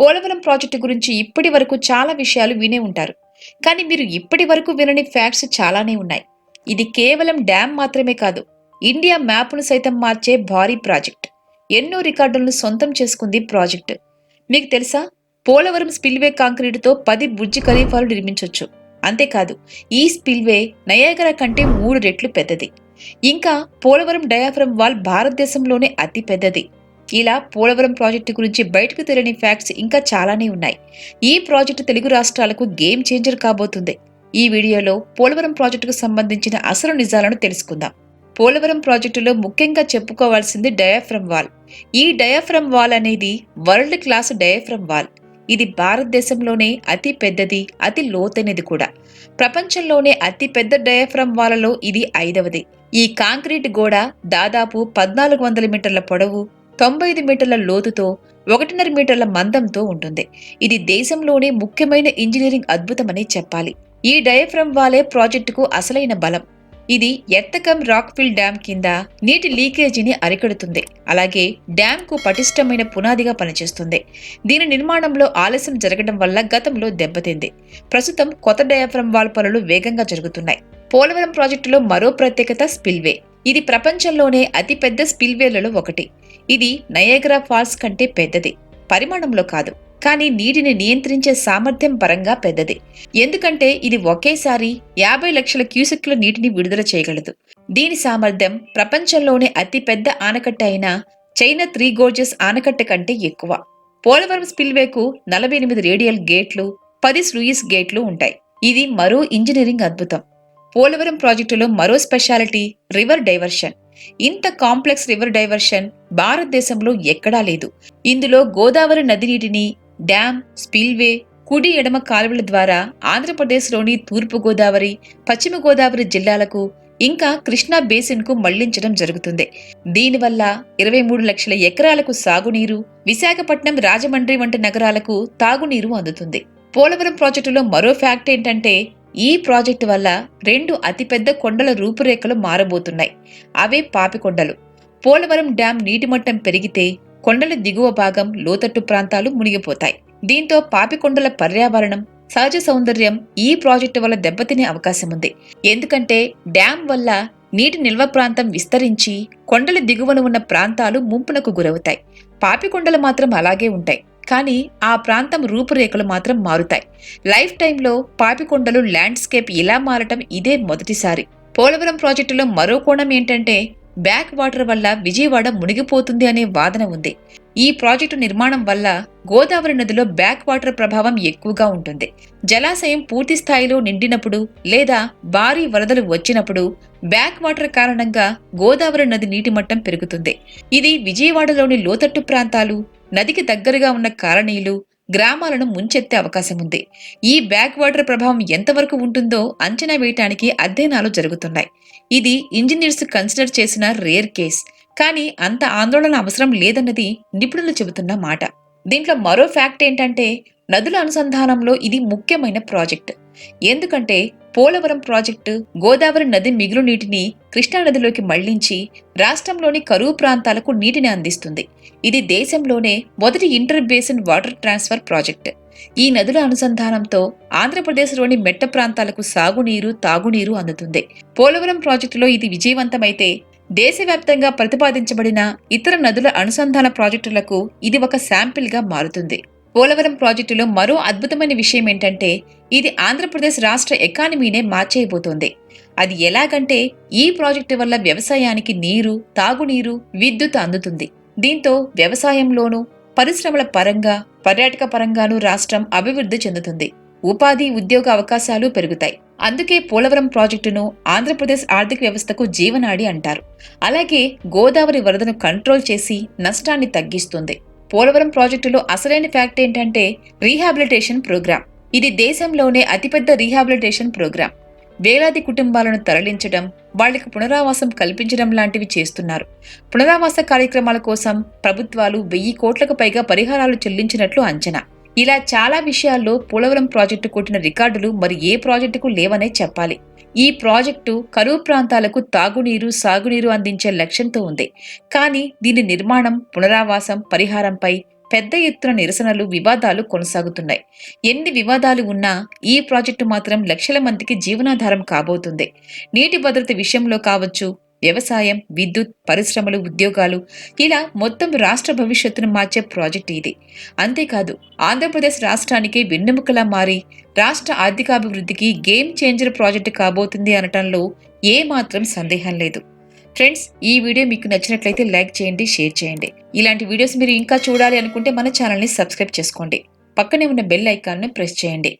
Polavaram project గురించి ఇప్పటి వరకు చాలా విషయాలు వినే ఉంటారు. కానీ మీరు ఇప్పటి వరకు వినని ఫ్యాక్ట్స్ చాలానే ఉన్నాయి. ఇది కేవలం డ్యామ్ మాత్రమే కాదు ఇండియా మ్యాప్ను సైతం మార్చే భారీ ప్రాజెక్ట్. ఎన్నో రికార్డులను సొంతం చేసుకుంది ప్రాజెక్ట్. మీకు తెలుసా? పోలవరం స్పిల్వే కాంక్రీటుతో పది బుజ్జి ఖరీఫాలు నిర్మించవచ్చు అంతేకాదు ఈ స్పిల్వే నయాగర కంటే మూడు రెట్లు పెద్దది. ఇంకా పోలవరం డయాఫ్రమ్ వాల్ భారతదేశంలోనే అతి పెద్దది. ఇలా పోలవరం ప్రాజెక్టు గురించి బయటకు తెలియని ఫ్యాక్ట్స్ ఇంకా చాలానే ఉన్నాయి. ఈ ప్రాజెక్టు తెలుగు రాష్ట్రాలకు గేమ్ చేంజర్ కాబోతుంది. ఈ వీడియోలో పోలవరం ప్రాజెక్టుకు సంబంధించిన అసలు నిజాలను తెలుసుకుందాం. పోలవరం ప్రాజెక్టులో ముఖ్యంగా చెప్పుకోవాల్సింది డయాఫ్రమ్ వాల్. ఈ డయాఫ్రమ్ వాల్ అనేది వరల్డ్ క్లాస్ డయాఫ్రమ్ వాల్. ఇది భారతదేశంలోనే అతి పెద్దది అతి లోతైనది కూడా. ప్రపంచంలోనే అతి పెద్ద డయాఫ్రమ్ వాలలో ఇది ఐదవది. ఈ కాంక్రీట్ గోడ దాదాపు పద్నాలుగు వందల మీటర్ల పొడవు తొంభై ఐదు మీటర్ల లోతుతో ఒకటిన్నర మీటర్ల మందంతో ఉంటుంది. ఇది దేశంలోనే ముఖ్యమైన ఇంజనీరింగ్ అద్భుతమని చెప్పాలి. ఈ డయాఫ్రమ్ వాలే ప్రాజెక్టుకు అసలైన బలం. ఇది ఎర్తకం రాక్ఫిల్ డ్యామ్ కింద నీటి లీకేజీని అరికడుతుంది. అలాగే డ్యాంకు పటిష్టమైన పునాదిగా పనిచేస్తుంది. దీని నిర్మాణంలో ఆలస్యం జరగడం వల్ల గతంలో దెబ్బతింది. ప్రస్తుతం కొత్త డయాఫ్రమ్ వాల్ పనులు వేగంగా జరుగుతున్నాయి. పోలవరం ప్రాజెక్టులో మరో ప్రత్యేకత స్పిల్వే. ఇది ప్రపంచంలోనే అతిపెద్ద స్పిల్వేలలో ఒకటి. ఇది నయేగ్రా ఫాల్స్ కంటే పెద్దది. పరిమాణంలో కాదు. కానీ నీటిని నియంత్రించే సామర్థ్యం పరంగా పెద్దది. ఎందుకంటే ఇది ఒకేసారి యాభై లక్షల క్యూసెక్ల నీటిని విడుదల చేయగలదు. దీని సామర్థ్యం ప్రపంచంలోనే అతిపెద్ద ఆనకట్ట అయిన చైనా త్రీ గోర్జెస్ ఆనకట్ట కంటే ఎక్కువ. పోలవరం స్పిల్వేకు నలభై ఎనిమిది రేడియల్ గేట్లు పది స్లూయిస్ గేట్లు ఉంటాయి. ఇది మరో ఇంజనీరింగ్ అద్భుతం. పోలవరం ప్రాజెక్టులో మరో స్పెషాలిటీ రివర్ డైవర్షన్. ఇంత కాంప్లెక్స్ రివర్ డైవర్షన్ భారతదేశంలో ఎక్కడా లేదు. ఇందులో గోదావరి నది నీటిని డ్యామ్ స్పిల్వే కుడి ఎడమ కాలువల ద్వారా ఆంధ్రప్రదేశ్లోని తూర్పు గోదావరి పశ్చిమ గోదావరి జిల్లాలకు ఇంకా కృష్ణా బేసిన్కు మళ్ళించడం జరుగుతుంది. దీనివల్ల ఇరవై మూడు లక్షల ఎకరాలకు సాగునీరు విశాఖపట్నం రాజమండ్రి వంటి నగరాలకు తాగునీరు అందుతుంది. పోలవరం ప్రాజెక్టులో మరో ఫ్యాక్ట్ ఏంటంటే ఈ ప్రాజెక్టు వల్ల రెండు అతిపెద్ద కొండల రూపురేఖలు మారబోతున్నాయి. అవే పాపికొండలు పోలవరం డ్యాం నీటిమట్టం పెరిగితే కొండల దిగువ భాగం లోతట్టు ప్రాంతాలు మునిగిపోతాయి. దీంతో పాపికొండల పర్యావరణం సహజ సౌందర్యం ఈ ప్రాజెక్టు వల్ల దెబ్బతినే అవకాశం ఉంది ఎందుకంటే డ్యాం వల్ల నీటి నిల్వ ప్రాంతం విస్తరించి కొండల దిగువన ఉన్న ప్రాంతాలు ముంపునకు గురవుతాయి. పాపికొండలు మాత్రం అలాగే ఉంటాయి. కానీ ఆ ప్రాంతం రూపురేఖలు మాత్రం మారుతాయి. లైఫ్ టైంలో పాపికొండలు ల్యాండ్స్కేప్ ఇలా మారటం ఇదే మొదటిసారి. పోలవరం ప్రాజెక్టులో మరో కోణం ఏంటంటే బ్యాక్ వాటర్ వల్ల విజయవాడ మునిగిపోతుంది అనే వాదన ఉంది. ఈ ప్రాజెక్టు నిర్మాణం వల్ల గోదావరి నదిలో బ్యాక్ వాటర్ ప్రభావం ఎక్కువగా ఉంటుంది. జలాశయం పూర్తి స్థాయిలో నిండినప్పుడు లేదా భారీ వరదలు వచ్చినప్పుడు బ్యాక్ వాటర్ కారణంగా గోదావరి నది నీటి మట్టం పెరుగుతుంది. ఇది విజయవాడలోని లోతట్టు ప్రాంతాలు నదికి దగ్గరగా ఉన్న కాలనీలు గ్రామాలను ముంచెత్తే అవకాశం ఉంది ఈ బ్యాక్ వాటర్ ప్రభావం ఎంతవరకు ఉంటుందో అంచనా వేయటానికి అధ్యయనాలు జరుగుతున్నాయి. ఇది ఇంజనీర్స్ కన్సిడర్ చేసిన రేర్ కేస్. కానీ అంత ఆందోళన అవసరం లేదన్నది నిపుణులు చెబుతున్న మాట. దీంట్లో మరో ఫ్యాక్ట్ ఏంటంటే నదుల అనుసంధానంలో ఇది ముఖ్యమైన ప్రాజెక్ట్. ఎందుకంటే పోలవరం ప్రాజెక్టు గోదావరి నది మిగులు నీటిని కృష్ణానదిలోకి మళ్ళించి రాష్ట్రంలోని కరువు ప్రాంతాలకు నీటిని అందిస్తుంది. ఇది దేశంలోనే మొదటి inter basin water transfer project. ఈ నదుల అనుసంధానంతో ఆంధ్రప్రదేశ్లోని మెట్ట ప్రాంతాలకు సాగునీరు తాగునీరు అందుతుంది. పోలవరం ప్రాజెక్టులో ఇది విజయవంతమైతే దేశవ్యాప్తంగా ప్రతిపాదించబడిన ఇతర నదుల అనుసంధాన ప్రాజెక్టులకు ఇది ఒక శాంపిల్గా మారుతుంది. పోలవరం ప్రాజెక్టులో మరో అద్భుతమైన విషయం ఏంటంటే ఇది ఆంధ్రప్రదేశ్ రాష్ట్ర ఎకానమీనే మార్చేయబోతోంది. అది ఎలాగంటే ఈ ప్రాజెక్టు వల్ల వ్యవసాయానికి నీరు తాగునీరు విద్యుత్ అందుతుంది. దీంతో వ్యవసాయంలోనూ పరిశ్రమల పరంగా పర్యాటక పరంగానూ రాష్ట్రం అభివృద్ధి చెందుతుంది. ఉపాధి ఉద్యోగ అవకాశాలు పెరుగుతాయి. అందుకే పోలవరం ప్రాజెక్టును ఆంధ్రప్రదేశ్ ఆర్థిక వ్యవస్థకు జీవనాడి అంటారు. అలాగే గోదావరి వరదను కంట్రోల్ చేసి నష్టాన్ని తగ్గిస్తుంది. పోలవరం ప్రాజెక్టులో అసలైన ఫ్యాక్ట్ ఏంటంటే రీహాబిలిటేషన్ ప్రోగ్రాం. ఇది దేశంలోనే అతిపెద్ద రీహాబిలిటేషన్ ప్రోగ్రాం. వేలాది కుటుంబాలను తరలించడం వాళ్ళకు పునరావాసం కల్పించడం లాంటివి చేస్తున్నారు. పునరావాస కార్యక్రమాల కోసం ప్రభుత్వాలు వెయ్యి కోట్లకు పైగా పరిహారాలు చెల్లించినట్లు అంచనా. ఇలా చాలా విషయాల్లో పోలవరం ప్రాజెక్టు కొట్టిన రికార్డులు మరి ఏ ప్రాజెక్టుకు లేవనే చెప్పాలి. ఈ ప్రాజెక్టు కరువు ప్రాంతాలకు తాగునీరు సాగునీరు అందించే లక్ష్యంతో ఉంది. కానీ దీని నిర్మాణం పునరావాసం పరిహారంపై పెద్ద ఎత్తున నిరసనలు వివాదాలు కొనసాగుతున్నాయి. ఎన్ని వివాదాలు ఉన్నా ఈ ప్రాజెక్టు మాత్రం లక్షల మందికి జీవనాధారం కాబోతుంది. నీటి భద్రత విషయంలో కావచ్చు వ్యవసాయం విద్యుత్ పరిశ్రమలు ఉద్యోగాలు ఇలా మొత్తం రాష్ట్ర భవిష్యత్తును మార్చే ప్రాజెక్టు ఇది. అంతేకాదు ఆంధ్రప్రదేశ్ రాష్ట్రానికి వెన్నెముకలా మారి రాష్ట్ర ఆర్థికాభివృద్ధికి గేమ్ చేంజర్ ప్రాజెక్టు కాబోతుంది అనటంలో ఏమాత్రం సందేహం లేదు. ఫ్రెండ్స్ ఈ వీడియో మీకు నచ్చినట్లయితే లైక్ చేయండి షేర్ చేయండి. ఇలాంటి వీడియోస్ మీరు ఇంకా చూడాలి అనుకుంటే మన ఛానల్ని సబ్స్క్రైబ్ చేసుకోండి. పక్కనే ఉన్న బెల్ ఐకాన్ను ప్రెస్ చేయండి.